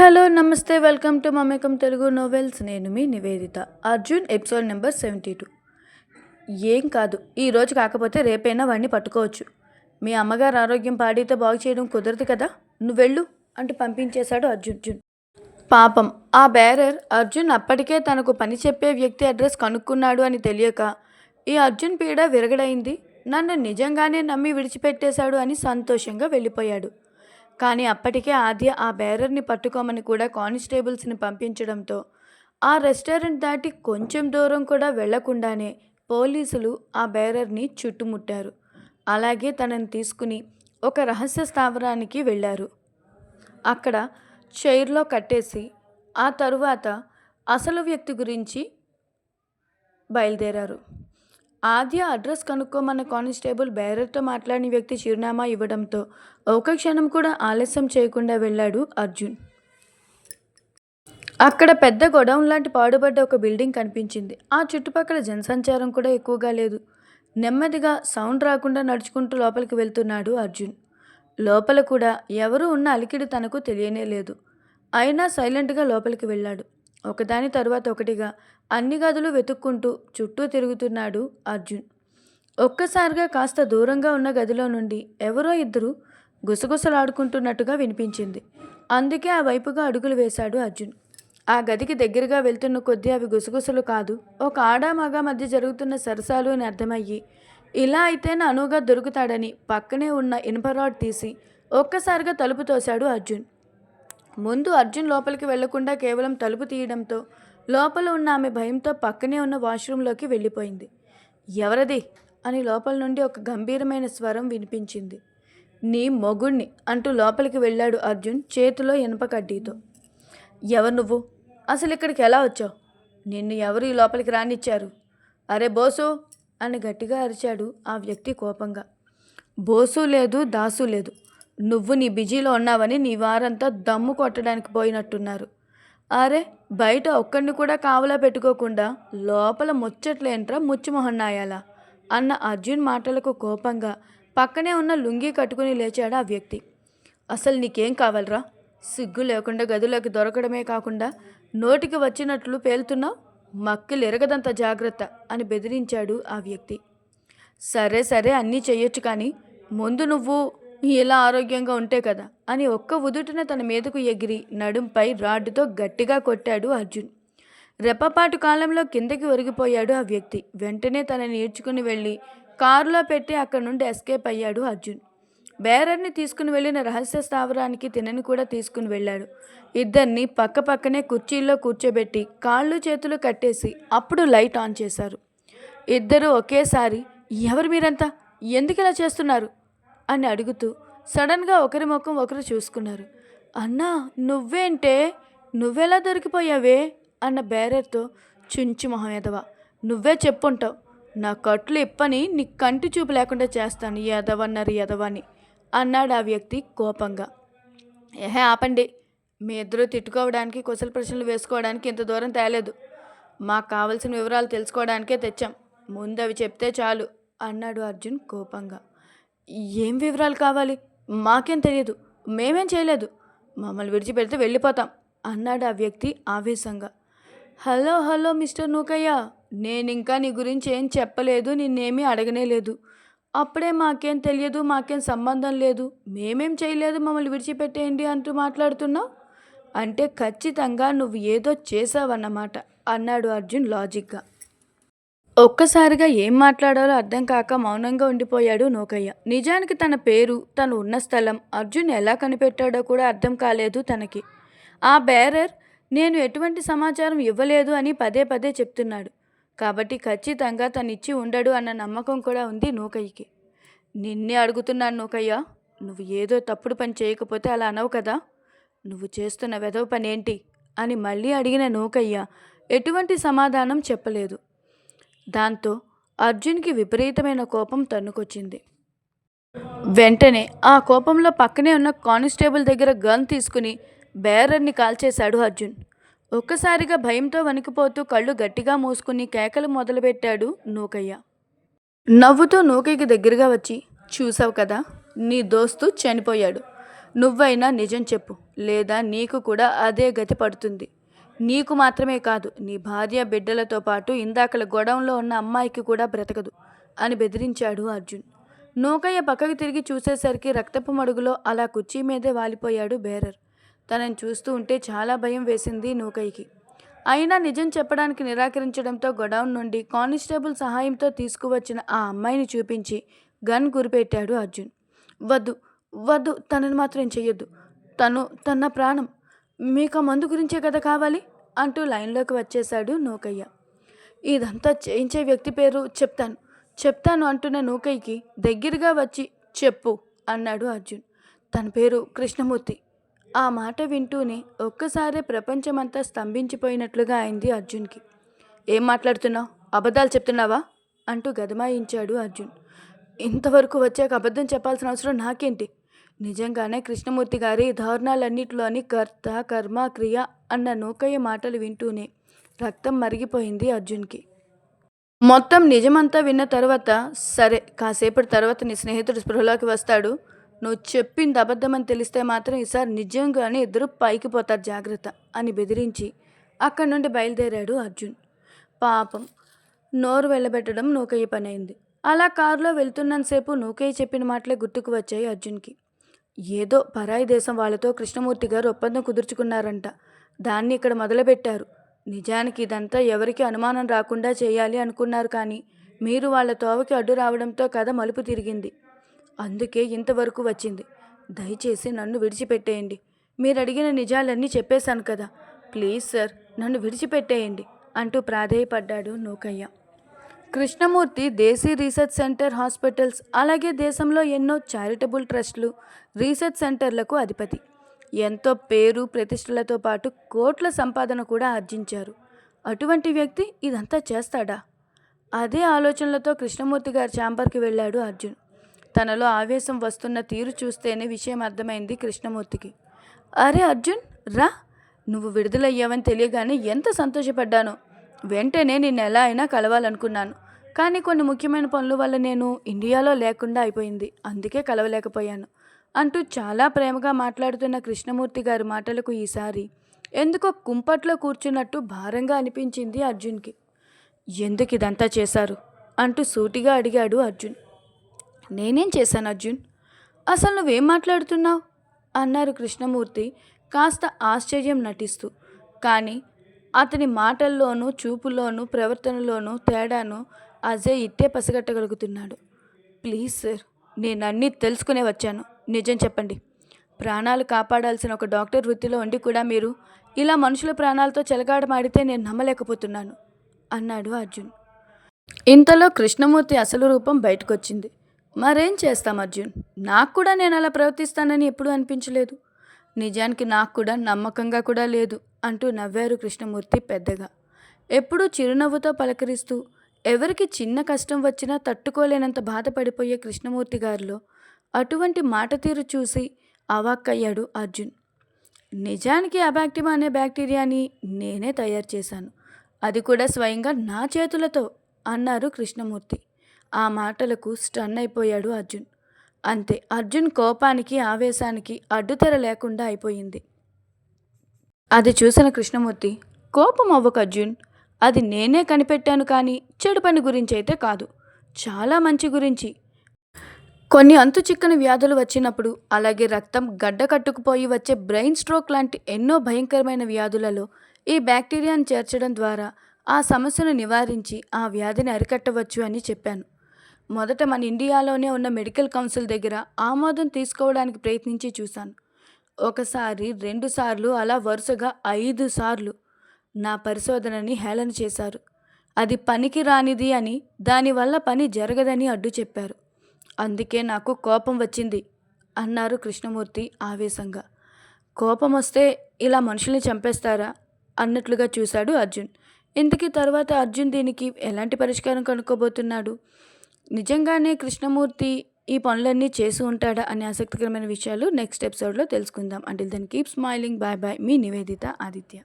Hello నమస్తే. Welcome to మమేకం Telugu novels. నేను మీ Niveditha Arjun episode number seventy two. ఏం కాదు ఈ రోజు కాకపోతే రేపైనా వాడిని పట్టుకోవచ్చు. మీ అమ్మగారు ఆరోగ్యం పాడితే బాగు చేయడం కుదరదు కదా? నువ్వెళ్ళు అంటూ పంపించేశాడు అర్జున్. పాపం ఆ బేరర్ అర్జున్ అప్పటికే తనకు పని చెప్పే వ్యక్తి అడ్రస్ కనుక్కున్నాడు అని తెలియక ఈ అర్జున్ పీడ విరగడైంది. నన్ను నిజంగానే నమ్మి విడిచిపెట్టేశాడు అని సంతోషంగా వెళ్ళిపోయాడు. కానీ అప్పటికే ఆద్య ఆ బేరర్ని పట్టుకోమని కూడా కానిస్టేబుల్స్ని పంపించడంతో ఆ రెస్టారెంట్ దాటి కొంచెం దూరం కూడా వెళ్ళకుండానే పోలీసులు ఆ బేరర్ని చుట్టుముట్టారు. అలాగే తనని తీసుకుని ఒక రహస్య స్థావరానికి వెళ్ళారు. అక్కడ చైర్లో కట్టేసి ఆ తరువాత అసలు వ్యక్తి గురించి బయలుదేరారు. ఆద్య అడ్రస్ కనుక్కోమన్న కానిస్టేబుల్ బేరర్తో మాట్లాడిన వ్యక్తి చిరునామా ఇవ్వడంతో ఒక క్షణం కూడా ఆలస్యం చేయకుండా వెళ్ళాడు అర్జున్. అక్కడ పెద్ద గొడౌన్ లాంటి పాడుబడ్డ ఒక బిల్డింగ్ కనిపించింది. ఆ చుట్టుపక్కల జనసంచారం కూడా ఎక్కువగా లేదు. నెమ్మదిగా సౌండ్ రాకుండా నడుచుకుంటూ లోపలికి వెళ్తున్నాడు అర్జున్. లోపల కూడా ఎవరు ఉన్న అలికిడి తనకు తెలియనే లేదు. అయినా సైలెంట్గా లోపలికి వెళ్ళాడు. ఒకదాని తరువాత ఒకటిగా అన్ని గదులు వెతుక్కుంటూ చుట్టూ తిరుగుతున్నాడు అర్జున్. ఒక్కసారిగా కాస్త దూరంగా ఉన్న గదిలో నుండి ఎవరో ఇద్దరు గుసగుసలాడుకుంటున్నట్టుగా వినిపించింది. అందుకే ఆ వైపుగా అడుగులు వేశాడు అర్జున్. ఆ గదికి దగ్గరగా వెళ్తున్న కొద్దీ అవి గుసగుసలు కాదు ఒక ఆడ మగ మధ్య జరుగుతున్న సరసాలు అని అర్థమయ్యి ఇలా అయితేనే అనువుగా దొరుకుతాడని పక్కనే ఉన్న ఇనుప రాడ్ తీసి ఒక్కసారిగా తలుపు తోశాడు అర్జున్. ముందు అర్జున్ లోపలికి వెళ్ళకుండా కేవలం తలుపు తీయడంతో లోపల ఉన్న ఆమె భయంతో పక్కనే ఉన్న వాష్రూంలోకి వెళ్ళిపోయింది. ఎవరది? అని లోపల నుండి ఒక గంభీరమైన స్వరం వినిపించింది. నీ మొగుణ్ణి అంటూ లోపలికి వెళ్ళాడు అర్జున్ చేతిలో ఇనుప కడ్డీతో. ఎవరు నువ్వు? అసలు ఇక్కడికి ఎలా వచ్చావు? నిన్ను ఎవరు ఈ లోపలికి రానిచ్చారు? అరే బోసు! అని గట్టిగా అరిచాడు ఆ వ్యక్తి కోపంగా. బోసు లేదు దాసు లేదు. నువ్వు నీ బిజీలో ఉన్నావని నీ వారంతా దమ్ము కొట్టడానికి పోయినట్టున్నారు. అరే బయట ఒక్కడిని కూడా కావలా పెట్టుకోకుండా లోపల ముచ్చట్లేంట్రా ముచ్చిమొహన్నాయాలా అన్న అర్జున్ మాటలకు కోపంగా పక్కనే ఉన్న లుంగీ కట్టుకుని లేచాడు ఆ వ్యక్తి. అసలు నీకేం కావాలరా? సిగ్గు లేకుండా గదిలోకి దొరకడమే కాకుండా నోటికి వచ్చినట్లు పేలుతున్నావు? మక్కిలు ఎరగదంత జాగ్రత్త అని బెదిరించాడు ఆ వ్యక్తి. సరే సరే అన్నీ చెయ్యొచ్చు కానీ ముందు నువ్వు ఇలా ఆరోగ్యంగా ఉంటే కదా అని ఒక్క ఉదుటిన తన మీదకు ఎగిరి నడుంపై రాడ్డుతో గట్టిగా కొట్టాడు అర్జున్. రెప్పపాటు కాలంలో కిందకి ఒరిగిపోయాడు ఆ వ్యక్తి. వెంటనే తనని ఈడ్చుకుని వెళ్ళి కారులో పెట్టి అక్కడి నుండి ఎస్కేప్ అయ్యాడు అర్జున్. బేరర్ని తీసుకుని వెళ్ళిన రహస్య స్థావరానికి తినని కూడా తీసుకుని వెళ్ళాడు. ఇద్దరిని పక్క పక్కనే కుర్చీల్లో కూర్చోబెట్టి కాళ్ళు చేతులు కట్టేసి అప్పుడు లైట్ ఆన్ చేశారు. ఇద్దరు ఒకేసారి ఎవరు మీరంతా? ఎందుకు ఇలా చేస్తున్నారు? అని అడుగుతూ సడన్గా ఒకరి ముఖం ఒకరు చూసుకున్నారు. అన్నా నువ్వేంటే? నువ్వెలా దొరికిపోయావే? అన్న బేరర్తో చుంచు మొహం ఎదవా నువ్వే చెప్పుంటావు. నా కట్లు ఇప్పని నీ కంటి చూపు లేకుండా చేస్తాను ఎదవన్నారు ఎదవని అన్నాడు ఆ వ్యక్తి కోపంగా. ఏహే ఆపండి. మీ ఇద్దరు తిట్టుకోవడానికి కుశల ప్రశ్నలు వేసుకోవడానికి ఇంత దూరం తేలేదు. మాకు కావలసిన వివరాలు తెలుసుకోవడానికే తెచ్చాం. ముందు అవి చెప్తే చాలు అన్నాడు అర్జున్ కోపంగా. ఏం వివరాలు కావాలి? మాకేం తెలియదు. మేమేం చేయలేదు. మమ్మల్ని విడిచిపెడితే వెళ్ళిపోతాం అన్నాడు ఆ వ్యక్తి ఆవేశంగా. Hello hello mister Nookayya. నేను ఇంకా నీ గురించి ఏం చెప్పలేదు నిన్నేమీ అడగనే లేదు. అప్పుడే మాకేం తెలియదు మాకేం సంబంధం లేదు. మేమేం చేయలేదు మమ్మల్ని విడిచిపెట్టేయండి అంటూ మాట్లాడుతున్నావు? అంటే ఖచ్చితంగా నువ్వు ఏదో చేసావన్నమాట అన్నాడు అర్జున్ లాజిక్గా. ఒక్కసారిగా ఏం మాట్లాడాలో అర్థం కాక మౌనంగా ఉండిపోయాడు నూకయ్య. నిజానికి తన పేరు తను ఉన్న స్థలం అర్జున్ ఎలా కనిపెట్టాడో కూడా అర్థం కాలేదు తనకి. ఆ బేరర్ నేను ఎటువంటి సమాచారం ఇవ్వలేదు అని పదే పదే చెప్తున్నాడు. కాబట్టి ఖచ్చితంగా తను ఇచ్చి ఉండడు అన్న నమ్మకం కూడా ఉంది నూకయ్యకి. నిన్నే అడుగుతున్నాను నూకయ్య నువ్వు ఏదో తప్పుడు పని చేయకపోతే అలా అనవు కదా? నువ్వు చేస్తున్న వెధవ పని ఏంటి అని మళ్ళీ అడిగిన నూకయ్య ఎటువంటి సమాధానం చెప్పలేదు. దాంతో అర్జున్కి విపరీతమైన కోపం తన్నుకొచ్చింది. వెంటనే ఆ కోపంలో పక్కనే ఉన్న కానిస్టేబుల్ దగ్గర గన్ తీసుకుని బేరర్ని కాల్చేశాడు అర్జున్. ఒక్కసారిగా భయంతో వణికిపోతూ కళ్ళు గట్టిగా మూసుకుని కేకలు మొదలుపెట్టాడు నూకయ్య. నవ్వుతూ నూకయ్యకి దగ్గరగా వచ్చి చూసావు కదా నీ దోస్తు చనిపోయాడు. నువ్వైనా నిజం చెప్పు లేదా నీకు కూడా అదే గతి పడుతుంది. నీకు మాత్రమే కాదు నీ భార్య బిడ్డలతో పాటు ఇందాకల గొడవంలో ఉన్న అమ్మాయికి కూడా బ్రతకదు అని బెదిరించాడు అర్జున్. నూకయ్య పక్కకి తిరిగి చూసేసరికి రక్తపు మడుగులో అలా కుర్చీ మీదే వాలిపోయాడు బేరర్. తనని చూస్తూ ఉంటే చాలా భయం వేసింది నూకయ్యకి. అయినా నిజం చెప్పడానికి నిరాకరించడంతో గొడౌన్ నుండి కానిస్టేబుల్ సహాయంతో తీసుకువచ్చిన ఆ అమ్మాయిని చూపించి గన్ గురిపెట్టాడు అర్జున్. వద్దు వద్దు తనని మాత్రం చెయ్యొద్దు. తను తన ప్రాణం. మీకు ఆ మందు గురించే కదా కావాలి? అంటూ లైన్లోకి వచ్చేశాడు నూకయ్య. ఇదంతా చేయించే వ్యక్తి పేరు చెప్తాను. చెప్తాను అంటున్న నూకయ్యకి దగ్గరగా వచ్చి చెప్పు అన్నాడు అర్జున్. తన పేరు కృష్ణమూర్తి. ఆ మాట వింటూనే ఒక్కసారే ప్రపంచమంతా స్తంభించిపోయినట్లుగా అయింది అర్జున్కి. ఏం మాట్లాడుతున్నావు? అబద్ధాలు చెప్తున్నావా? అంటూ గదమాయించాడు అర్జున్. ఇంతవరకు వచ్చాక అబద్ధం చెప్పాల్సిన అవసరం నాకేంటి? నిజంగానే కృష్ణమూర్తి గారి దారుణాలన్నిటిలోని కర్త కర్మ క్రియ అన్న నూకయ్య మాటలు వింటూనే రక్తం మరిగిపోయింది అర్జున్కి. మొత్తం నిజమంతా విన్న తర్వాత సరే కాసేపటి తర్వాత నీ స్నేహితుడు స్పృహలోకి వస్తాడు. నువ్వు చెప్పింది అబద్ధమని తెలిస్తే మాత్రం ఈసారి నిజంగానే ఇద్దరు పైకి పోతారు జాగ్రత్త అని బెదిరించి అక్కడి నుండి బయలుదేరాడు అర్జున్. పాపం నోరు వెళ్ళబెట్టడం నూకయ్య పని అయింది అలా కారులో వెళ్తున్నంతసేపు నూకయ్య చెప్పిన మాటలే గుర్తుకు వచ్చాయి అర్జున్కి. ఏదో పరాయి దేశం వాళ్ళతో కృష్ణమూర్తి గారు ఒప్పందం కుదుర్చుకున్నారంట. దాన్ని ఇక్కడ మొదలుపెట్టారు. నిజానికి ఇదంతా ఎవరికి అనుమానం రాకుండా చేయాలి అనుకున్నారు కానీ మీరు వాళ్ళ తోవకి అడ్డు రావడంతో కథ మలుపు తిరిగింది. అందుకే ఇంతవరకు వచ్చింది. దయచేసి నన్ను విడిచిపెట్టేయండి. మీరు అడిగిన నిజాలన్నీ చెప్పేశాను కదా. ప్లీజ్ సార్ నన్ను విడిచిపెట్టేయండి అంటూ ప్రాధేయపడ్డాడు Nookayya. Krishnamurthy Desi research centre hospitals అలాగే దేశంలో ఎన్నో చారిటబుల్ ట్రస్టులు రీసెర్చ్ సెంటర్లకు అధిపతి. ఎంతో పేరు ప్రతిష్టలతో పాటు కోట్ల సంపాదన కూడా ఆర్జించారు. అటువంటి వ్యక్తి ఇదంతా చేస్తాడా? అదే ఆలోచనలతో కృష్ణమూర్తి గారి ఛాంబర్కి వెళ్ళాడు అర్జున్. తనలో ఆవేశం వస్తున్న తీరు చూస్తేనే విషయం అర్థమైంది కృష్ణమూర్తికి. అరే అర్జున్ రా. నువ్వు విడుదలయ్యావని తెలియగానే ఎంత సంతోషపడ్డానో. వెంటనే నిన్ను ఎలా అయినా కలవాలనుకున్నాను. కానీ కొన్ని ముఖ్యమైన పనుల వల్ల నేను ఇండియాలో లేకుండా అయిపోయింది. అందుకే కలవలేకపోయాను. అంటూ చాలా ప్రేమగా మాట్లాడుతున్న కృష్ణమూర్తి గారి మాటలకు ఈసారి ఎందుకో కుంపట్లో కూర్చున్నట్టు భారంగా అనిపించింది అర్జున్కి. ఎందుకు ఇదంతా చేశారు? అంటూ సూటిగా అడిగాడు అర్జున్. నేనేం చేశాను అర్జున్? అసలు నువ్వేం మాట్లాడుతున్నావు? అన్నారు కృష్ణమూర్తి కాస్త ఆశ్చర్యం నటిస్తూ. కానీ అతని మాటల్లోనూ చూపులోనూ ప్రవర్తనలోనూ తేడాను అజయ్ ఇట్టే పసిగట్టగలుగుతున్నాడు. ప్లీజ్ సార్ నేను అన్నీ తెలుసుకునే వచ్చాను. నిజం చెప్పండి. ప్రాణాలు కాపాడాల్సిన ఒక డాక్టర్ వృత్తిలో ఉండి కూడా మీరు ఇలా మనుషుల ప్రాణాలతో చెలగాడమాడితే నేను నమ్మలేకపోతున్నాను అన్నాడు అర్జున్. ఇంతలో కృష్ణమూర్తి అసలు రూపం బయటకొచ్చింది. మరేం చేస్తాం అర్జున్? నాకు కూడా నేను అలా ప్రవర్తిస్తానని ఎప్పుడూ అనిపించలేదు. నిజానికి నాకు కూడా నమ్మకంగా కూడా లేదు అంటూ నవ్వారు కృష్ణమూర్తి పెద్దగా. ఎప్పుడూ చిరునవ్వుతో పలకరిస్తూ ఎవరికి చిన్న కష్టం వచ్చినా తట్టుకోలేనంత బాధపడిపోయే కృష్ణమూర్తి గారిలో అటువంటి మాట తీరు చూసి అవాక్కయ్యాడు అర్జున్. నిజానికి అబాక్టిమా అనే బ్యాక్టీరియాని నేనే తయారు చేశాను. అది కూడా స్వయంగా నా చేతులతో అన్నారు కృష్ణమూర్తి. ఆ మాటలకు స్టన్ అయిపోయాడు అర్జున్. అంతే అర్జున్ కోపానికి ఆవేశానికి అడ్డుతెర లేకుండా అయిపోయింది. అది చూసిన కృష్ణమూర్తి కోపం అవ్వకు అర్జున్. అది నేనే కనిపెట్టాను కానీ చెడు పని గురించి అయితే కాదు. చాలా మంచి గురించి. కొన్ని అంతు చిక్కని వ్యాధులు వచ్చినప్పుడు అలాగే రక్తం గడ్డ కట్టుకుపోయి వచ్చే బ్రెయిన్ స్ట్రోక్ లాంటి ఎన్నో భయంకరమైన వ్యాధులలో ఈ బ్యాక్టీరియాను చేర్చడం ద్వారా ఆ సమస్యను నివారించి ఆ వ్యాధిని అరికట్టవచ్చు అని చెప్పాను. మొదట మన ఇండియాలోనే ఉన్న మెడికల్ కౌన్సిల్ దగ్గర ఆమోదం తీసుకోవడానికి ప్రయత్నించి చూశాను. ఒకసారి రెండుసార్లు అలా వరుసగా ఐదు సార్లు నా పరిశోధనని హేళన చేశారు. అది పనికి రానిది అని దానివల్ల పని జరగదని అడ్డు చెప్పారు. అందుకే నాకు కోపం వచ్చింది అన్నారు కృష్ణమూర్తి ఆవేశంగా. కోపం వస్తే ఇలా మనుషుల్ని చంపేస్తారా? అన్నట్లుగా చూశాడు అర్జున్. ఇంతకీ తర్వాత అర్జున్ దీనికి ఎలాంటి పరిష్కారం కనుక్కోబోతున్నాడు? నిజంగానే కృష్ణమూర్తి ఈ పనులన్నీ చేసి ఉంటాడా అనే ఆసక్తికరమైన విషయాలు నెక్స్ట్ ఎపిసోడ్లో తెలుసుకుందాం. అంటే then keep smiling bye bye మీ నివేదిత ఆదిత్య.